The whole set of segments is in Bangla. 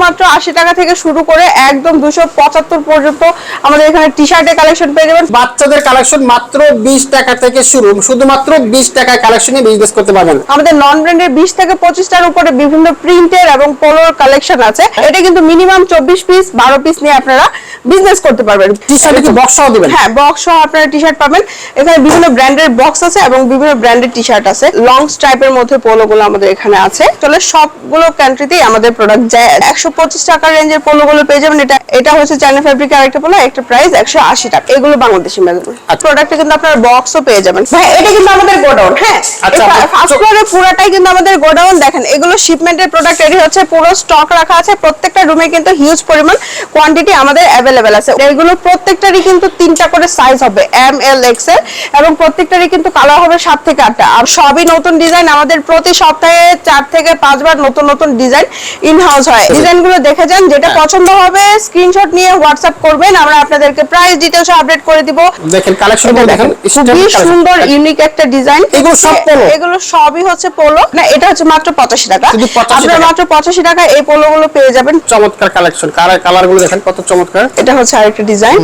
শুধুমাত্র আশি টাকা থেকে শুরু করে একদম দুশো পঁচাত্তর পর্যন্ত আমাদের এখানে টি শার্টের কালেকশন পেয়ে যাবেন। বাচ্চাদের কালেকশন মাত্র বিশ টাকা থেকে শুরু। শুধুমাত্র বিশ টাকায় কালেকশনে বিজনেস করতে পারবেন। আমাদের নন ব্র্যান্ডের বিশ থেকে পঁচিশটার উপরে বিভিন্ন প্রিন্টের এবং পোলোর কালেকশন আছে। এটা কিন্তু মিনিমাম চব্বিশ পিস বারো পিস নিয়ে আপনারা বিজনেস করতে পারবেন। টি শার্টে কি বক্সও দিবেন? হ্যাঁ বক্স সহ আপনারা টি শার্ট পাবেন। এখানে বিভিন্ন ব্র্যান্ডের বক্স আছে এবং বিভিন্ন ব্র্যান্ডের টি শার্ট আছে লং স্ট্রাইপের মধ্যে পোলো গুলো আমাদের এখানে আছে। চলে সবগুলো কান্ট্রিতেই আমাদের প্রোডাক্ট যায়। একশো পঁচিশ টাকা রেঞ্জের পেয়ে যাবেন। এটা এটা হচ্ছে আর একটা পোলো একটা প্রাইস একশো আশি টাকা। এগুলো বাংলাদেশি মেজারমেন্ট আচ্ছা। প্রোডাক্টে কিন্তু আপনার বক্সও পেয়ে যাবেন। ভাই এটা কিন্তু আমাদের গোডাউন হ্যাঁ? আচ্ছা, ফার্স্ট ফ্লোরে পুরোটাই কিন্তু আমাদের গোডাউন দেখেন। এগুলো শিপমেন্টের প্রোডাক্ট রেডি হচ্ছে পুরো স্টক রাখা আছে। প্রত্যেকটা রুমে কিন্তু হিউজ পরিমাণ কোয়ান্টিটি আমাদের অ্যাভেলেবেল আছে। এগুলো প্রত্যেকটারই কিন্তু তিনটা করে সাইজ হবে এম এল এক্সের এবং প্রত্যেকটারই কিন্তু কালার হবে সাত থেকে আটটা। আর সবই নতুন ডিজাইন আমাদের প্রতি সপ্তাহে চার থেকে পাঁচবার নতুন নতুন ডিজাইন ইন হাউস হয় ডিজাইনগুলো দেখে যান যেটা হ্যাঁ। পছন্দ হবে স্ক্রিনশট নিয়ে হোয়াটসঅ্যাপ করবেন আমরা আপনাদেরকে প্রাইস ডিটেইলস আপডেট করে দিব। দেখেন কালেকশন দেখেন খুবই সুন্দর ইউনিক একটা ডিজাইন এগুলো সব পোলো এগুলো সবই হচ্ছে পোলো না এটা হচ্ছে মাত্র পঁচাশি টাকা। শুধু 85 আপনারা মাত্র পঁচাশি টাকা এই পোলো গুলো পেয়ে যাবেন। চমৎকার কালেকশন কালার কালারগুলো দেখেন কত চমৎকার। এটা হচ্ছে আরেকটা ডিজাইন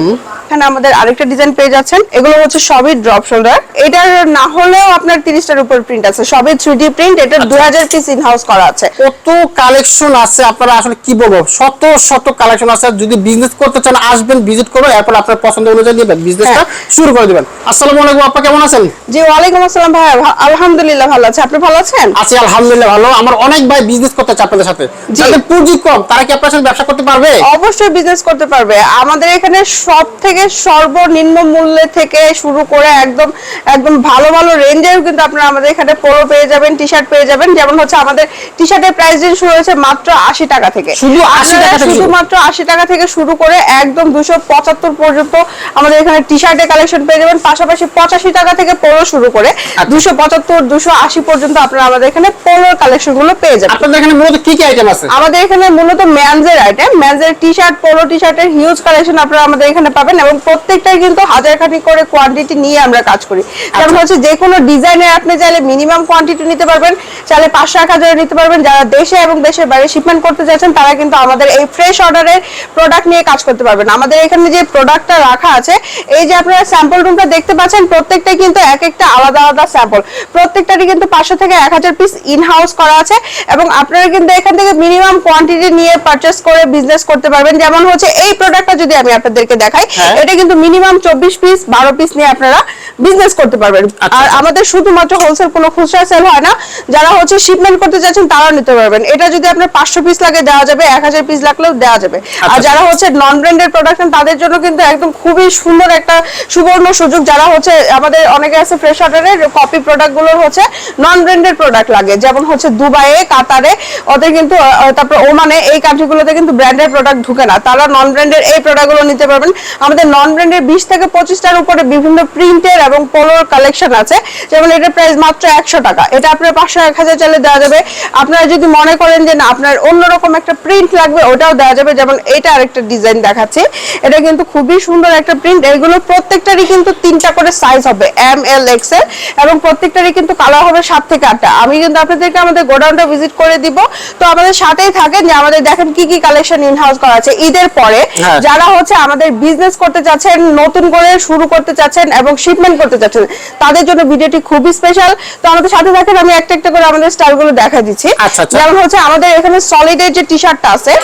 এখানে আমাদের আরেকটা ডিজাইন পেয়ে যাচ্ছেন। এগুলো হচ্ছে সবই ড্রপ শোল্ডার এটার না হলেও আপনার তিরিশটার উপর প্রিন্ট আছে। সবই থ্রি প্রিন্ট এটা হাজার পিস ইন হাউস করা আছে। কত কালেকশন আছে আপনারা আসলে কি বলব? শত শত কালেকশন আছে। যদি বিজনেস করতে চান আসবেন ভিজিট করবেন এরপর আপনার পছন্দ অনুযায়ী বিজনেসটা হ্যাঁ। শুরু করে দিবেন। আসসালামু আলাইকুম আপা কেমন আছেন? জি ওয়ালাইকুম আসসালাম ভাই। আলহামদুলিল্লাহ ভালো আছে। আপনি ভালো আছেন? আছি আলহামদুলিল্লাহ ভালো। আমার অনেক ভাই বিজনেস করতে চায় আপনাদের সাথে। যাদের পুঁজি কম। তারা কি আপনার সাথে ব্যবসা করতে পারবে? অবশ্যই বিজনেস করতে পারবে। আমাদের এখানে সব থেকে সর্বনিম্ন মূল্যে থেকে শুরু করে একদম একদম ভালো ভালো রেঞ্জের কিন্তু আপনারা আমাদের এখানে পোলো পেয়ে যাবেন টি শার্ট পেয়ে যাবেন। যেমন হচ্ছে আমাদের টি শার্টের প্রাইস রেঞ্জ শুরু হয়েছে মাত্র আশি টাকা থেকে। শুধু 80 আপনারা টাকা থেকে? শুধুমাত্র আশি টাকা থেকে শুরু করে একদম দুশো পঁচাত্তর পর্যন্ত আমাদের এখানে টি শার্টের কালেকশন পেয়ে যাবেন। পাশাপাশি পঁচাশি টাকা থেকে পোলো শুরু করে দুশো পঁচাত্তর দুশো আশি পর্যন্ত আপনারা আমাদের এখানে পোলোর কালেকশনগুলো পেয়ে যাবেন। আপনাদের এখানে মূলত কি কি আইটেম আছে? আমাদের এখানে মূলত ম্যানজের আইটেম ম্যানজের টি শার্ট পোলো টি শার্টের হিউজ কালেকশন আপনারা আমাদের এখানে পাবেন। এবং প্রত্যেকটাই কিন্তু হাজার খানি করে কোয়ান্টিটি নিয়ে আমরা কাজ করি। যেমন হচ্ছে যে কোনো ডিজাইনের আপনি চাইলে মিনিমাম কোয়ান্টিটি নিতে পারবেন চাইলে পাঁচশো এক হাজারে নিতে পারবেন। যারা দেশে এবং দেশের বাইরে শিপমেন্ট করতে চাইছেন তারা কিন্তু আমাদের এই ফ্রেশ অর্ডারের প্রোডাক্ট নিয়ে কাজ করতে পারবেন। আমাদের এখানে যে প্রোডাক্টটা রাখা আছে এই যে আপনারা স্যাম্পল রুমটা দেখতে পাচ্ছেন প্রত্যেকটাই কিন্তু এক একটা আলাদা আলাদা স্যাম্পল প্রত্যেকটারই কিন্তু পাঁচশো থেকে এক হাজার পিস ইন হাউস করা আছে এবং আপনারা কিন্তু এখান থেকে মিনিমাম কোয়ান্টিটি নিয়ে পারচেস করে বিজনেস করতে পারবেন। যেমন হচ্ছে এই প্রোডাক্টটা যদি আমি আপনাদেরকে দেখাই হ্যাঁ। এটা কিন্তু মিনিমাম চব্বিশ পিস বারো পিস নিয়ে আপনারা বিজনেস করতে পারবেন। আচ্ছা, আর আচ্ছা। আমাদের শুধুমাত্র হোলসেল কোনো খুচরা সেল হয় না যারা হচ্ছে শিপমেন্ট করতে চাচ্ছেন তারাও নিতে পারবেন। এটা যদি আপনার পাঁচশো পিস লাগে দেওয়া যাবে এক হাজার পিস লাগলেও দেওয়া যাবে। আর আচ্ছা। যারা হচ্ছে নন ব্র্যান্ডেড প্রোডাকশন তাদের জন্য কিন্তু একদম খুবই সুন্দর একটা সুবর্ণ সুযোগ। যারা হচ্ছে আমাদের অনেকে আছে ফ্রেশ অর্ডারের কপি প্রোডাক্টগুলোর হচ্ছে নন ব্র্যান্ডেড প্রোডাক্ট লাগে। যেমন হচ্ছে দুবাইয়ে কাতারে ওদের কিন্তু তারপর ওমানে এই কান্ট্রিগুলোতে কিন্তু ব্র্যান্ডেড প্রোডাক্ট ঢুকে না। তারা নন ব্র্যান্ডের এই প্রোডাক্টগুলো নিতে পারবেন। আমাদের নন ব্র্যান্ডের বিশ থেকে পঁচিশটার উপরে বিভিন্ন প্রিন্টের এবং পোলোর কালেকশন আছে। যেমন এটার প্রাইস মাত্র একশো টাকা। এটা আপনার পাঁচশো এক হাজার চালে দেওয়া যাবে। আপনারা যদি মনে করেন যে না আপনার অন্যরকম একটা প্রিন্ট লাগবে ওটাও দেওয়া যাবে। যেমন এটা আরেকটা ডিজাইন দেখাচ্ছি। এটা কিন্তু খুবই সুন্দর একটা প্রিন্ট এগুলো প্রত্যেকটারই কিন্তু তিনটা করে সাইজ হবে এম এল এক্সের। এবং প্রত্যেকটারই কিন্তু কালার হবে সাত থেকে আটটা। আমি কিন্তু আপনাদেরকে আমাদের গোডাউনটা ভিজিট করে দিব। তো আমাদের সাথেই থাকেন যে আমাদের দেখেন কি কি কালেকশন ইন হাউস করা আছে। ঈদের পরে হ্যাঁ। যারা হচ্ছে আমাদের বিজনেস করতে চাচ্ছেন নতুন করে শুরু করতে চাচ্ছেন এবং শিপমেন্ট করতে চাচ্ছেন তাদের জন্য ভিডিওটি খুবই স্পেশাল তো আমাদের সাথে থাকেন আমি একটা একটা করে আমাদের স্টাইলগুলো দেখা দিচ্ছি। আচ্ছা, আচ্ছা। যেমন হচ্ছে আমাদের এখানে সলিডের যে টি শার্টটা আছে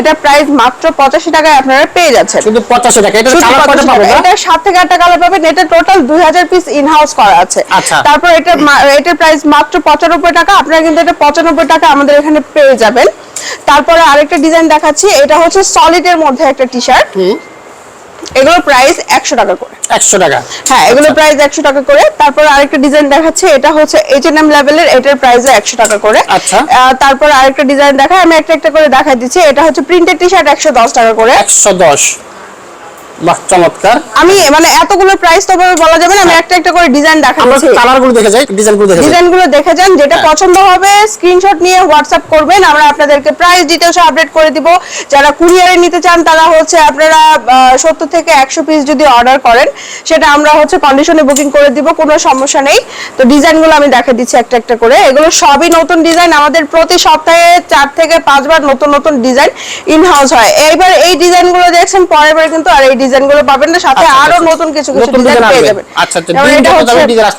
এটা প্রাইস মাত্র পঁচাশি টাকায় আপনারা পেয়ে যাচ্ছেন। শুধু পঁচাশি টাকা এটা কালার 85 কয়টা এটা সাত থেকে আটটা কালার পাবেন এটা টোটাল দুই হাজার পিস ইন হাউস করা আছে। আচ্ছা। তারপর এটা এটার প্রাইস মাত্র পঁচানব্বই টাকা আপনারা কিন্তু এটা পঁচানব্বই টাকা আমাদের এখানে পেয়ে যাবেন। তারপরে আরেকটা ডিজাইন দেখাচ্ছি এটা হচ্ছে সলিডের মধ্যে একটা টি শার্ট এগুলোর প্রাইস একশো টাকা করে। একশো টাকা। হ্যাঁ এগুলো প্রাইস একশো টাকা করে। তারপর আরেকটা ডিজাইন দেখাচ্ছে এটা হচ্ছে এইচ এন এম লেভেলের এটার প্রাইস একশো টাকা করে। আচ্ছা। তারপর আরেকটা ডিজাইন দেখা আমি একটা একটা করে দেখাই দিচ্ছি। এটা হচ্ছে প্রিন্টেড টি শার্ট একশো দশ টাকা করে। একশো দশ। বাহ চমৎকার। আমি মানে এতগুলো প্রাইস তো বলা যাবে না আমি একটা একটা করে ডিজাইন আমরা দেখাচ্ছি গুলো দেখে যাই দেখে দেখে যান যেটা হ্যাঁ। পছন্দ হবে স্ক্রিনশট নিয়ে হোয়াটসঅ্যাপ করবেন আমরা আপনাদেরকে প্রাইস ডিটেলস আপডেট করে দিব। যারা কুরিয়ারে নিতে চান তারা হচ্ছে আপনারা সত্তর থেকে একশো পিস যদি অর্ডার করেন সেটা আমরা হচ্ছে কন্ডিশনে বুকিং করে দিব কোনো সমস্যা নেই। তো ডিজাইনগুলো আমি দেখে দিচ্ছি একটা একটা করে। এগুলো সবই নতুন ডিজাইন আমাদের প্রতি সপ্তাহে চার থেকে পাঁচবার নতুন নতুন ডিজাইন ইন হাউস হয়। এইবার এই ডিজাইনগুলো দেখছেন পরের বার কিন্তু আর এই ডিজাইনগুলো পাবেন না সাথে আচ্ছা, আরও আচ্ছা। নতুন কিছু কিছু ডিজাইন পেয়ে যাবেন। আচ্ছা, আচ্ছা, এটা হচ্ছে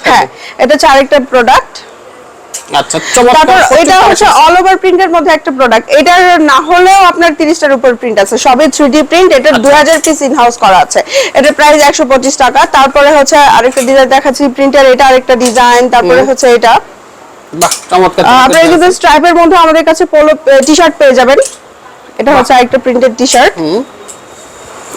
হ্যাঁ এটা হচ্ছে আরেকটা প্রোডাক্ট আচ্ছা তারপর এটা হচ্ছে অল ওভার প্রিন্টের মধ্যে একটা প্রোডাক্ট এটার না হলেও আপনার 30টার উপর প্রিন্ট আছে। সবই 3D প্রিন্ট এটা আচ্ছা। 2000 পিস ইন হাউস করা আছে। এটার প্রাইস 125 টাকা। তারপরে হচ্ছে আরেকটা ডিজাইন দেখাচ্ছি প্রিন্টার এটা আরেকটা ডিজাইন তারপরে হচ্ছে এটা। বাহ চমৎকার আহ, আপনারা কিন্তু স্ট্রাইপের মধ্যে আমাদের কাছে পোলো টি-শার্ট পেয়ে যাবেন। এটা হচ্ছে আরেকটা প্রিন্টেড টি-শার্ট।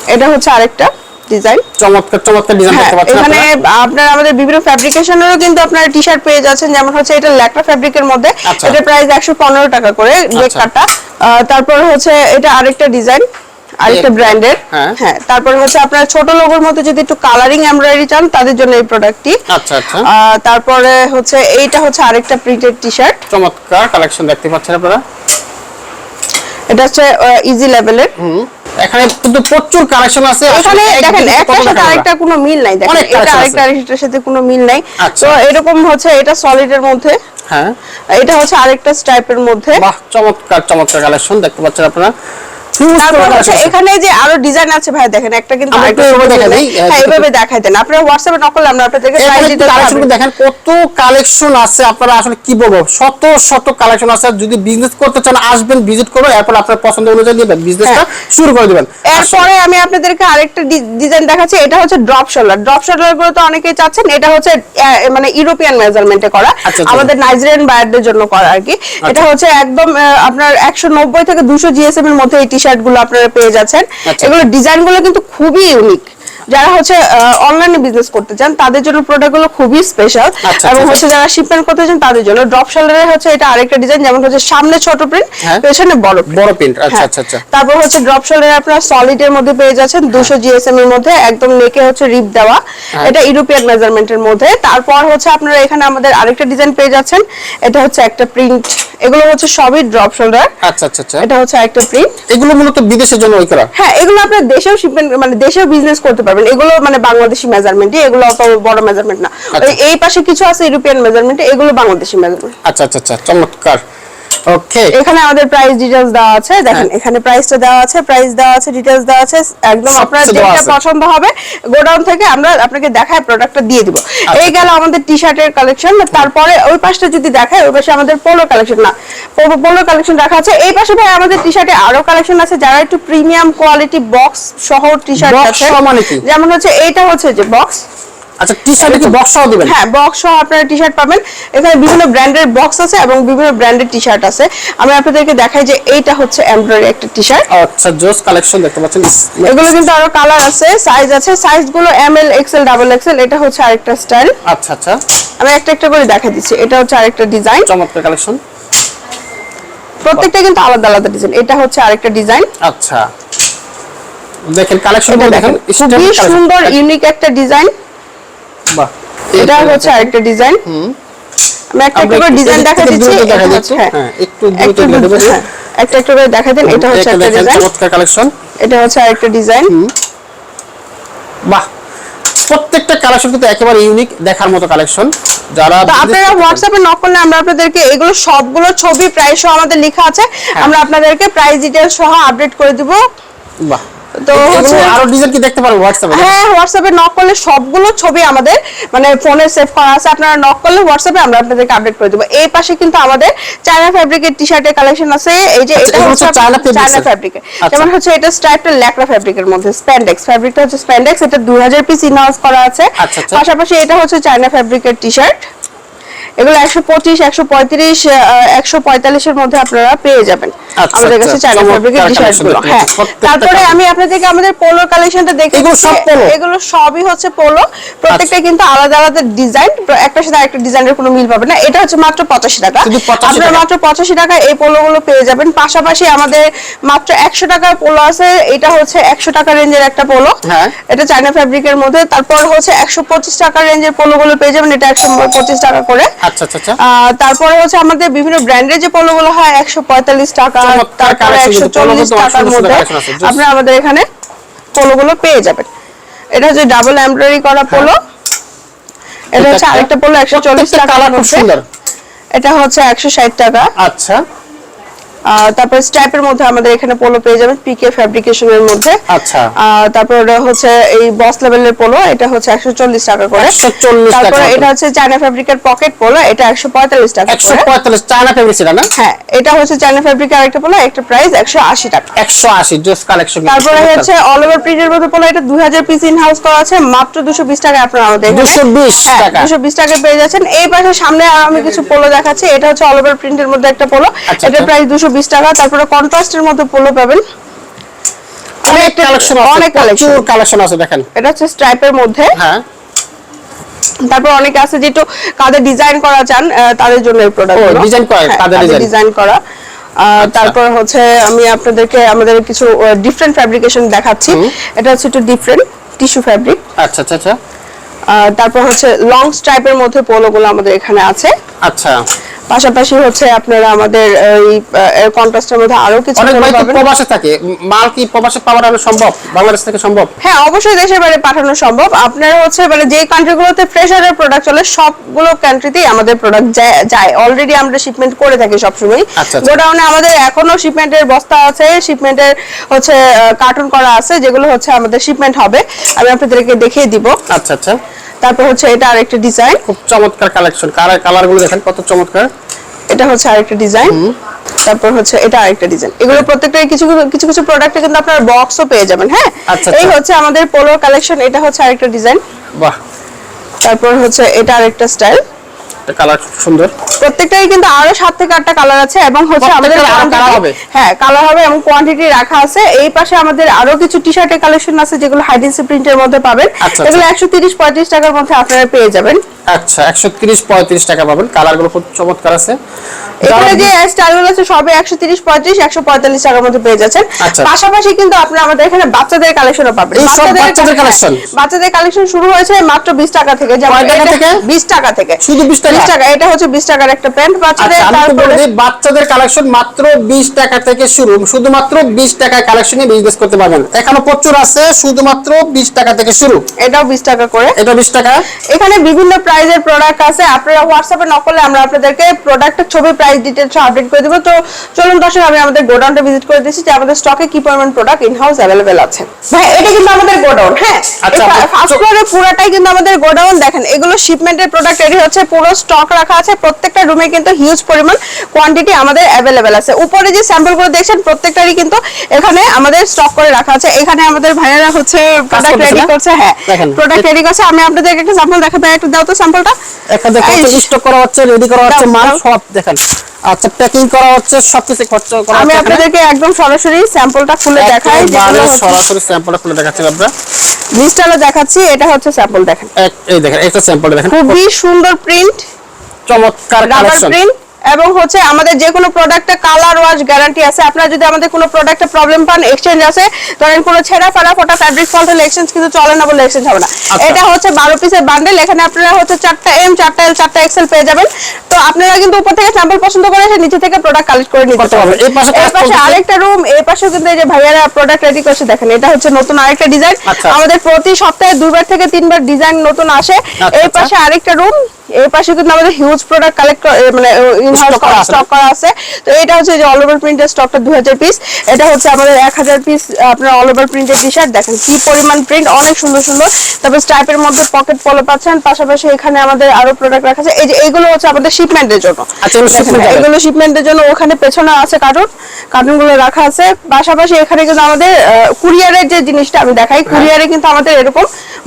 এটা হচ্ছে আরেকটা ডিজাইন চমৎকার চমৎকার ডিজাইন হ্যাঁ দেখতে পাচ্ছেন এখানে আপনারা। আমাদের বিভিন্ন ফ্যাব্রিকেশনেরও কিন্তু আপনারা টি-শার্ট পেয়ে যাচ্ছেন যেমন হচ্ছে এটা ল্যাকড়া ফ্যাব্রিকের মধ্যে। এটা প্রাইস একশো পনেরো টাকা করে নেক আচ্ছা। কাটা তারপর হচ্ছে এটা আরেকটা ডিজাইন আরেকটা ব্র্যান্ডের হ্যাঁ। হ্যাঁ তারপরে হচ্ছে আপনার ছোট লোগোর মধ্যে যদি একটু কালারিং এমব্রয়ডারি চান তাদের জন্য এই প্রোডাক্টটি আচ্ছা আচ্ছা তারপরে হচ্ছে এইটা হচ্ছে আরেকটা প্রিন্টেড টি-শার্ট চমৎকার কালেকশন দেখতে পাচ্ছেন আপনারা এটা হচ্ছে ইজি লেভেলের হুম। এখানে কিন্তু প্রচুর কালেকশন আছে। এখানে দেখেন একটার সাথে আরেকটা কোনো মিল নাই। দেখেন এটা আরেকটা আরেকটার সাথে কোনো মিল নাই। আচ্ছা। তো এরকম হচ্ছে এটা সলিড এর মধ্যে। হ্যাঁ। এটা হচ্ছে আরেকটা স্টাইপের মধ্যে। বাহ চমৎকার চমৎকার কালেকশন দেখতে পাচ্ছেন আপনারা। এখানে যে আরও ডিজাইন আছে ভাই দেখেন একটা কিন্তু আমরা আরেকটা একটু এভাবে সুন্দর দেখা design। দিই, হ্যাঁ দেখাই দেন। আপনারা হোয়াটসঅ্যাপে নকল আমরা আপনাদেরকে দেখেন কত কালেকশন আছে আপনারা আসলে কি বলব? শত শত কালেকশন আছে। যদি বিজনেস করতে চান আসবেন ভিজিট করো এরপর আপনার পছন্দ অনুযায়ী দিবেন বিজনেসটা শুরু করে দিবেন। এরপরে আমি আপনাদেরকে আরেকটা ডিজাইন দেখাচ্ছি এটা হচ্ছে ড্রপ শোল্ডার ড্রপ শোল্ডারগুলো তো অনেকেই চাচ্ছেন এটা হচ্ছে মানে ইউরোপিয়ান মেজারমেন্টে করা। আচ্ছা, আচ্ছা। আমাদের নাইজেরিয়ান বায়ারদের জন্য করা আর কি। এটা হচ্ছে একদম আপনার একশো নব্বই থেকে দুশো জিএসএম এর মধ্যে এই টি শার্টগুলো আপনারা পেয়ে যাচ্ছেন আচ্ছা। এগুলো ডিজাইনগুলো কিন্তু খুবই ইউনিক যারা হচ্ছে অনলাইনে বিজনেস করতে চান তাদের জন্য প্রোডাক্টগুলো খুবই স্পেশাল আচ্ছা, এবং আচ্ছা। হচ্ছে যারা শিপমেন্ট করতে চান তাদের জন্য ড্রপ শোল্ডারে হচ্ছে এটা আরেকটা ডিজাইন যেমন হচ্ছে সামনে ছোট প্রিন্ট হ্যাঁ। পেছনে বড়। বড় প্রিন্ট আচ্ছা হ্যাঁ। আচ্ছা আচ্ছা তারপর হচ্ছে ড্রপ শোল্ডার আপনারা সলিড এর মধ্যে পেয়ে যাচ্ছেন দুশো জিএসএম এর মধ্যে একদম নেকে হচ্ছে রিপ দেওয়া হ্যাঁ। এটা ইউরোপিয়ান মেজারমেন্টের মধ্যে তারপর হচ্ছে আপনারা এখানে আমাদের আরেকটা ডিজাইন পেয়ে যাচ্ছেন এটা হচ্ছে একটা প্রিন্ট এগুলো হচ্ছে সবই ড্রপ শোল্ডার আচ্ছা আচ্ছা আচ্ছা। এটা হচ্ছে একটা প্রিন্ট এগুলো মূলত বিদেশের জন্য ওই করা? হ্যাঁ এগুলো আপনি দেশেও শিপমেন্ট মানে দেশেও বিজনেস করতে পারবেন। এগুলো মানে বাংলাদেশি মেজারমেন্টই এগুলো অত বড় মেজারমেন্ট না। আচ্ছা। এই পাশে কিছু আছে ইউরোপিয়ান মেজারমেন্ট এগুলো বাংলাদেশি মেজারমেন্ট আচ্ছা আচ্ছা আচ্ছা চমৎকার। ওকে এখানে আমাদের প্রাইস ডিটেইলস দেওয়া আছে। দেখেন হ্যাঁ। এখানে প্রাইসটা দেওয়া আছে প্রাইস দেওয়া আছে ডিটেইলস দেওয়া আছে। একদম আপনার যেটা পছন্দ হবে গোডাউন থেকে আমরা আপনাকে দেখায় প্রোডাক্টটা দিয়ে দিব। আচ্ছা। এই গেল আমাদের টি শার্টের কালেকশন তারপরে ওই পাশটা যদি দেখায় ওই পাশে আমাদের পোলো কালেকশন না পোলো কালেকশন রাখা আছে। এই পাশে ভাই আমাদের টি শার্টে আরও কালেকশন আছে যারা একটু প্রিমিয়াম কোয়ালিটি বক্স সহ টি শার্ট আছে। মানে যেমন হচ্ছে এইটা হচ্ছে যে বক্স আচ্ছা টি শার্টে কি বক্স সহ দিবেন? হ্যাঁ বক্স সহ আপনারা টি শার্ট পাবেন। এখানে বিভিন্ন ব্র্যান্ডের বক্স আছে এবং বিভিন্ন ব্র্যান্ডের টি শার্ট আছে। আমি আপনাদেরকে দেখাই যে এইটা হচ্ছে এমব্রয়ডারি একটা টি শার্ট আচ্ছা জোস কালেকশন দেখতে পাচ্ছেন। এগুলো কিন্তু আরও কালার আছে সাইজ আছে। সাইজগুলো M L XL double XL এটা হচ্ছে আরেকটা স্টাইল আচ্ছা আচ্ছা। আমি একটা একটা করে দেখা দিচ্ছি। এটা হচ্ছে আরেকটা ডিজাইন চমৎকার কালেকশন প্রত্যেকটা কিন্তু আলাদা আলাদা ডিজাইন এটা হচ্ছে আরেকটা ডিজাইন আচ্ছা। দেখেন কালেকশন দেখেন। দেখেন খুবই সুন্দর ইউনিক একটা ডিজাইন বাহ। এটা হচ্ছে আরেকটা ডিজাইন আমি একটা একটা করে ডিজাইন দেখা দিচ্ছি। দেখা হ্যাঁ একটু দেখা হ্যাঁ, একটা একটা করে দেখা দেন এটা হচ্ছে একটা ডিজাইন চমৎকার কালেকশন এটা হচ্ছে আরেকটা ডিজাইন বাহ। প্রত্যেকটা কালেকশন কিন্তু একেবারে ইউনিক দেখার মতো কালেকশন যারা আপনারা হোয়াটসঅ্যাপে নক করলে আমরা আপনাদেরকে এগুলো সবগুলো ছবি প্রাইস সহ আমাদের লেখা আছে। হ্যাঁ। আমরা আপনাদেরকে প্রাইস ডিটেইলস সহ আপডেট করে দিব। বাহ। তো এগুলো হচ্ছে- আরও ডিজাইন কি দেখতে পারব হোয়াটসঅ্যাপে হ্যাঁ হোয়াটসঅ্যাপে নক করলে সবগুলো ছবি আমাদের মানে ফোনে সেভ করা আছে। আপনারা নক করলে হোয়াটসঅ্যাপে আমরা আপনাদেরকে আপডেট করে দেবো। এই পাশে কিন্তু আমাদের চায়না ফ্যাব্রিকের টি শার্টের কালেকশন আছে। এই যে আচ্ছা, এটা হচ্ছে চায়না চায়না? ফ্যাব্রিকের আচ্ছা। যেমন হচ্ছে এটা স্ট্রাইপটা ফ্যাব্রিকের মধ্যে স্প্যান্ডেক্স ফ্যাব্রিকটা হচ্ছে স্প্যান্ডেক্স এটা 2000 পিস ইনহাউস করা আছে। আচ্ছা। পাশাপাশি এটা হচ্ছে চায়না ফ্যাব্রিকের টি শার্ট এগুলো একশো পঁচিশ একশো পঁয়ত্রিশ একশো পঁয়তাল্লিশের মধ্যে আপনারা পেয়ে যাবেন। আচ্ছা, আমাদের কাছে আচ্ছা, চায়না চমৎকার টি শার্টগুলো। হ্যাঁ তারপরে আমি আপনাদেরকে আমাদের পোলোর কালেকশনটা দেখে এগুলো সবই হচ্ছে পোলো প্রত্যেকটা কিন্তু আলাদা আলাদা ডিজাইন একটার সাথে আরেকটা ডিজাইনের কোনো মিল পাবে না। এটা হচ্ছে মাত্র পঁচাশি টাকা। আপনারা মাত্র পঁচাশি টাকা এই পোলো গুলো পেয়ে যাবেন। পাশাপাশি আমাদের মাত্র একশো টাকার পোলো আছে। এটা হচ্ছে একশো টাকা রেঞ্জের একটা পোলো হ্যাঁ। এটা চায়না ফ্যাব্রিকের মধ্যে। তারপর হচ্ছে একশো পঁচিশ টাকা রেঞ্জের পোলো গুলো পেয়ে যাবেন। এটা একশো পঁচিশ টাকা করে। আচ্ছা আচ্ছা আচ্ছা। তারপরে হচ্ছে আমাদের বিভিন্ন ব্র্যান্ডের যে পোলো গুলো হয় একশো পঁয়তাল্লিশ টাকা চমৎকার তারপরে collection একশো কিন্তু, polo চল্লিশ কিন্তু অনেক টাকার সুন্দর সুন্দর মধ্যে আপনি আমাদের এখানে পোলো গুলো পেয়ে যাবেন। এটা হচ্ছে ডাবল এমব্রয়ডারি করা পোলো এটা হচ্ছে আরেকটা পোলো একশো চল্লিশ টাকা colour খুব সুন্দর। এটা হচ্ছে একশো ষাট টাকা। আচ্ছা। তারপর স্ট্রাইপের মধ্যে আমাদের এখানে পোলো পেয়ে যাবেন পিকে ফ্যাব্রিকেশনের মধ্যে। আচ্ছা। তারপর হচ্ছে এই বস লেভেলের পোলো এটা হচ্ছে 140 টাকা করে। 140 টাকা তারপর এটা হচ্ছে চায়না ফ্যাব্রিকের পকেট পোলো এটা 145 টাকা 145 চায়না ফেব্রিক সেটা না? হ্যাঁ এটা হচ্ছে চায়না ফ্যাব্রিক আর একটা পোলো একটা প্রাইস 180 টাকা। 180 ড্রেস কালেকশন তারপর হচ্ছে অল ওভার প্রিন্টের মধ্যে পোলো এটা 2000 পিস ইন হাউস করা আছে মাত্র 220 টাকা আপনারা আমাদের 220 হ্যাঁ, টাকা। 220 টাকা পেয়ে যাচ্ছেন। এই পাশে সামনে আমি কিছু পোলো দেখাচ্ছি এটা হচ্ছে অল ওভার প্রিন্টের মধ্যে একটা পোলো। এটা প্রাইস 220 চব্বিশ টাকা তারপরে কন্ট্রাস্টের মধ্যে পোলো পাবেন। অনেক কালেকশন অনেক কালেকশন কালেকশন আছে দেখেন। এটা হচ্ছে স্ট্রাইপের মধ্যে। হ্যাঁ। তারপর অনেক আছে যেটু কাদের ডিজাইন করা চান তাদের জন্য এই প্রোডাক্ট ডিজাইন করা হ্যাঁ, কাদের ডিজাইন করা। তারপর হচ্ছে আমি আপনাদেরকে আমাদের কিছু ডিফারেন্ট ফ্যাব্রিকেশন দেখাচ্ছি। এটা হচ্ছে একটু ডিফারেন্ট টিস্যু ফ্যাব্রিক আচ্ছা আচ্ছা আচ্ছা। তারপর হচ্ছে লং স্ট্রাইপের মধ্যে পোলোগুলো আমাদের এখানে আছে। আচ্ছা। পাশাপাশি হচ্ছে আপনারা আমাদের এই কন্ট্রাস্টের মধ্যে আরও কিছু অনেক ভাই প্রবাসে থাকে। মাল কি প্রবাসে পাওয়ানো সম্ভব? বাংলাদেশ থেকে সম্ভব? হ্যাঁ অবশ্যই দেশের বাইরে পাঠানো সম্ভব। আপনারা হচ্ছে মানে যে কান্ট্রিগুলোতে ফ্রেশারের প্রোডাক্ট চলে সবগুলো কান্ট্রিতেই আমাদের প্রোডাক্ট যায় অলরেডি আমরা শিপমেন্ট করে থাকি সবসময় আচ্ছা, আচ্ছা। গোডাউনে আমাদের এখনও শিপমেন্টের বস্তা আছে। শিপমেন্টের হচ্ছে কার্টুন করা আছে যেগুলো হচ্ছে আমাদের শিপমেন্ট হবে। আমি আপনাদেরকে দেখিয়ে দিব। আচ্ছা আচ্ছা। তারপর হচ্ছে এটা আরেকটা ডিজাইন খুব চমৎকার কালেকশন কালার কালারগুলো দেখেন কত চমৎকার। এটা হচ্ছে আরেকটা ডিজাইন তারপর হচ্ছে এটা আরেকটা ডিজাইন এগুলো প্রত্যেকটা কিছু কিছু কিছু প্রোডাক্টে কিন্তু আপনারা বক্সও পেয়ে যাবেন হ্যাঁ? আচ্ছা, এই আচ্ছা। হচ্ছে আমাদের পোলো কালেকশন এটা হচ্ছে আরেকটা ডিজাইন বাহ। তারপর হচ্ছে এটা আরেকটা স্টাইল কালার খুব সুন্দর। প্রত্যেকটাই কিন্তু আরও সাত থেকে আটটা কালার আছে এবং হচ্ছে আমাদের colour হবে? হ্যাঁ কালার হবে এবং কোয়ান্টিটি রাখা আছে। এই পাশে আমাদের আরও কিছু টি শার্টের কালেকশন আছে যেগুলো হাইডেন্সি প্রিন্টের মধ্যে পাবেন। আচ্ছা, এগুলো একশো তিরিশ পঁয়ত্রিশ টাকার মধ্যে আপনারা পেয়ে যাবেন। আচ্ছা একশো তিরিশ পঁয়ত্রিশ টাকা পাবেন। কালারগুলো খুব চমৎকার আছে। এখানে যে স্টাইলগুলো আছে সবে একশো তিরিশ পঁয়ত্রিশ একশো পঁয়তাল্লিশ টাকার মধ্যে পেয়ে যাচ্ছেন। আচ্ছা। পাশাপাশি কিন্তু আপনারা আমাদের এখানে বাচ্চাদের কালেকশনও পাবেন। বাচ্চাদের? হ্যাঁ, বাচ্চাদের কালেকশন শুরু হয়েছে মাত্র বিশ টাকা থেকে? বিশ টাকা থেকে। শুধু 20 টাকা? বিশ টাকা এটা হচ্ছে বিশ টাকার একটা প্যান্ট বাচ্চাদের আচ্ছা বাচ্চাদের কালেকশন মাত্র বিশ টাকা থেকে শুরু। শুধুমাত্র বিশ টাকায় কালেকশনে বিজনেস করতে পারবেন। এখনও প্রচুর আছে শুধুমাত্র বিশ টাকা থেকে শুরু। এটাও বিশ টাকা করে। এটা বিশ টাকা? এখানে বিভিন্ন প্রাইজের প্রোডাক্ট আছে। আপনারা হোয়াটসঅ্যাপে নকলে আমরা আপনাদেরকে প্রোডাক্টের ছবি প্রাইস ডিটেলস আপডেট করে দেবো। তো চলুন দর্শক আমি আমাদের গোডাউনটা ভিজিট করে দিচ্ছি যে আমাদের স্টকে কি পরিমাণ প্রোডাক্ট ইন হাউস অ্যাভেলেবেল আছে। ভাই এটা কিন্তু আমাদের গোডাউন হ্যাঁ। আচ্ছা, ফার্স্ট ফ্লোরে পুরোটাই কিন্তু আমাদের গোডাউন দেখেন এগুলো শিপমেন্টের প্রোডাক্ট রেডি হচ্ছে পুরো স্টক রাখা আছে প্রত্যেকটা রুমে কিন্তু হিউজ পরিমাণ কোয়ান্টিটি আমাদের অ্যাভেলেবেল আছে। উপরে যে স্যাম্পলগুলো দেখছেন প্রত্যেকটারই কিন্তু এখানে আমাদের স্টক করে রাখা আছে। এখানে আমাদের ভাইয়ারা হচ্ছে প্রোডাক্ট রেডি করছে হ্যাঁ দেখেন। প্রোডাক্ট রেডি করছে। আমি আপনাদেরকে একটা স্যাম্পল দেখাবো একটু দাও তো স্যাম্পলটা এই কত স্টক করা হচ্ছে রেডি করা হচ্ছে মাল সব দেখেন। আচ্ছা প্যাকিং করা হচ্ছে সবকিছু খরচ করা আমি আপনাদেরকে একদম সরাসরি স্যাম্পলটা খুলে দেখাই যেগুলো সরাসরি স্যাম্পলটা খুলে দেখাচ্ছি আমরা ডিজিটালে দেখাচ্ছি এটা হচ্ছে স্যাম্পল দেখেন। এই দেখেন এটা স্যাম্পল দেখেন। খুবই সুন্দর প্রিন্ট চমৎকার কালেকশন প্রিন্ট এবং হচ্ছে আমাদের যে কোনো প্রোডাক্টে কালার ওয়াশ গ্যারান্টি আছে আপনারা যদি আমাদের কোনো প্রোডাক্টে প্রবলেম পান এক্সচেঞ্জ আছে ধরেন কোনো ছেঁড়া ফাড়া ফোটা ফ্যাব্রিক ফল্ট হলে এক্সচেঞ্জ কিন্তু চলে না বলে এক্সচেঞ্জ হবে না আচ্ছা। এটা হচ্ছে বারো পিসের বান্ডেল এখানে আপনারা হচ্ছে চারটা এম চারটা এল চারটা এক্সেল পেয়ে যাবেন তো আপনারা কিন্তু উপর থেকে স্যাম্পল পছন্দ করে এসে নিচে থেকে প্রোডাক্ট কালেক্ট করে নিতে পারবেন। এই পাশে এই। আরেকটা রুম এই পাশেও কিন্তু এই যে ভাইয়ারা প্রোডাক্ট রেডি করছে দেখেন এটা হচ্ছে নতুন আরেকটা ডিজাইন আচ্ছা। আমাদের প্রতি সপ্তাহে দুবার থেকে তিনবার ডিজাইন নতুন আসে এই আচ্ছা। পাশে আরেকটা রুম এই পাশে কিন্তু আমাদের হিউজ প্রোডাক্ট কালেক্ট মানে ইন হাউস Stock করা স্টক করা আছে। তো এটা হচ্ছে যে অল ওভার প্রিন্টের স্টকটা 2000 পিস এটা হচ্ছে আমাদের 1000 পিস আপনার অল ওভার প্রিন্টের টি-শার্ট দেখেন কি পরিমাণ প্রিন্ট অনেক সুন্দর সুন্দর। তারপর স্ট্রাইপের মধ্যে পকেট পলো পাচ্ছেন। পাশাপাশি এখানে আমাদের আরও প্রোডাক্ট রাখা আছে। এই যে এইগুলো হচ্ছে আমাদের শিপমেন্টের জন্য। আচ্ছা, এগুলো শিপমেন্টের জন্য ওখানে পেছনে আছে কার্টুন কার্টুনগুলো রাখা আছে। পাশাপাশি এখানে কিন্তু আমাদের কুরিয়ারের যে জিনিসটা আমি দেখাই কুরিয়ারে কিন্তু আমাদের এরকম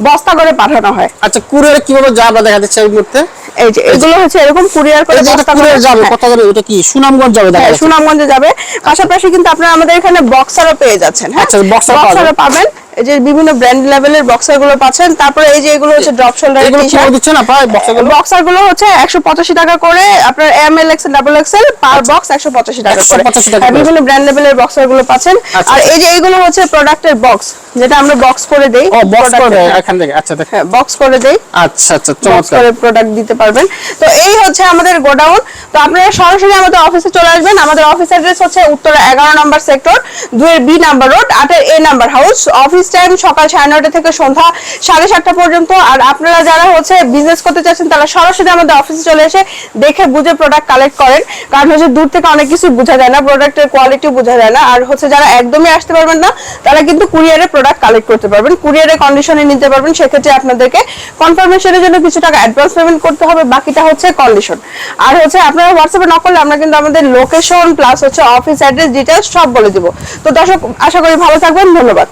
বস্তা করে পাঠানো হয়। আচ্ছা কুরিয়ারে কীভাবে যাবে দেখা যাচ্ছে এই মুহূর্তে? এই যে এগুলো হচ্ছে এরকম কুরিয়ার করে কুরিয়ার যাবে। কত যাবে এটা কি সুনামগঞ্জ যাবে হ্যাঁ, সুনামগঞ্জে যাবে। পাশাপাশি কিন্তু আপনারা আমাদের এখানে বক্সারও পেয়ে যাচ্ছেন হ্যাঁ? আচ্ছা, বক্সার বক্সারও পাবেন। এই যে বিভিন্ন ব্র্যান্ড লেভেলের বক্সারগুলো পাচ্ছেন তারপরে এই যে এগুলো হচ্ছে ড্রপ শোল্ডার এগুলো কি দিচ্ছেন আপনারা বক্সগুলো বক্সারগুলো হচ্ছে একশো পঁচাশি টাকা করে আপনার M L XL double XL per box একশো পঁচাশি টাকা করে। 185 টাকা হ্যাঁ, বিভিন্ন ব্র্যান্ড লেভেলের বক্সারগুলো পাচ্ছেন। আচ্ছা। আর এই যে এইগুলো হচ্ছে প্রোডাক্টের বক্স যেটা আমরা বক্স করে দেই ও বক্স করে product- এখান থেকে। আচ্ছা দেখেন হ্যাঁ বক্স করে দেই। আচ্ছা আচ্ছা চমৎকার। করে প্রোডাক্ট দিতে পারবেন। তো এই হচ্ছে আমাদের গোডাউন। তো আপনারা সরাসরি আমাদের অফিসে চলে আসবেন। আমাদের অফিস অ্যাড্রেস হচ্ছে উত্তর এগারো নম্বর সেক্টর দুয়ের বি নাম্বার রোড আটের A number house office time সকাল সাড়ে নয়টা থেকে সন্ধ্যা সাড়ে সাতটা পর্যন্ত। আর আপনারা যারা হচ্ছে বিজনেস করতে চাচ্ছেন, তারা সরাসরি আমাদের অফিসে চলে এসে দেখে বুঝে প্রোডাক্ট কালেক্ট করেন। কারণ হচ্ছে দূর থেকে অনেক কিছু বোঝা যায় না প্রোডাক্টের কোয়ালিটি বোঝা যায় না। আর হচ্ছে যারা একদমই আসতে পারবেন না, তারা কিন্তু কুরিয়ারে প্রোডাক্ট কালেক্ট করতে পারবেন কুরিয়ারে কন্ডিশনে নিতে পারবেন। সেক্ষেত্রে আপনাদেরকে কনফার্মেশনের জন্য কিছু টাকা অ্যাডভান্স পেমেন্ট করতে হবে, বাকিটা হচ্ছে কন্ডিশন আর হচ্ছে আপনারা হোয়াটসঅ্যাপে নক করলে আমরা কিন্তু আমাদের লোকেশন প্লাস হচ্ছে অফিস অ্যাড্রেস ডিটেলস সব বলে দিব। তো দর্শক, আশা করি ভালো থাকবেন, ধন্যবাদ।